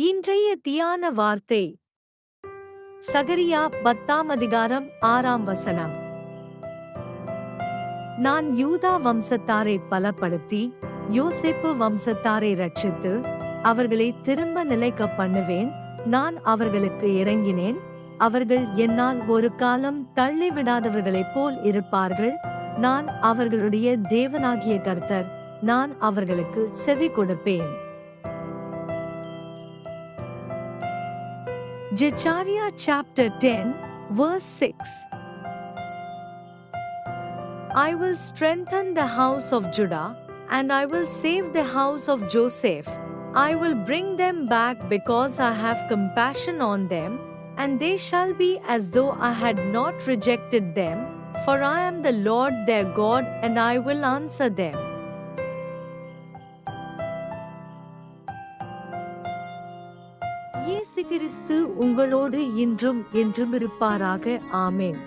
இன்றைய தியான வார்த்தை. சகரியா பத்தாம் அதிகாரம் ஆறாம் வசனம். நான் யூதா வம்சத்தாரை பலப்படுத்தி யோசிப்பு வம்சத்தாரை ரட்சித்து அவர்களை திரும்ப நிலைக்க பண்ணுவேன். நான் அவர்களுக்கு இறங்கினேன். அவர்கள் என்னால் ஒரு காலம் தள்ளிவிடாதவர்களைப் போல் இருப்பார்கள். நான் அவர்களுடைய தேவனாகிய கர்த்தர். நான் அவர்களுக்கு செவி கொடுப்பேன். Jecharya chapter 10, verse 6 I will strengthen the house of Judah, and I will save the house of Joseph. I will bring them back because I have compassion on them, and they shall be as though I had not rejected them, for I am the Lord their God, and I will answer them. இயேசு கிறிஸ்து உங்களோடு இன்றும் என்றும் இருப்பாராக ஆமேன்.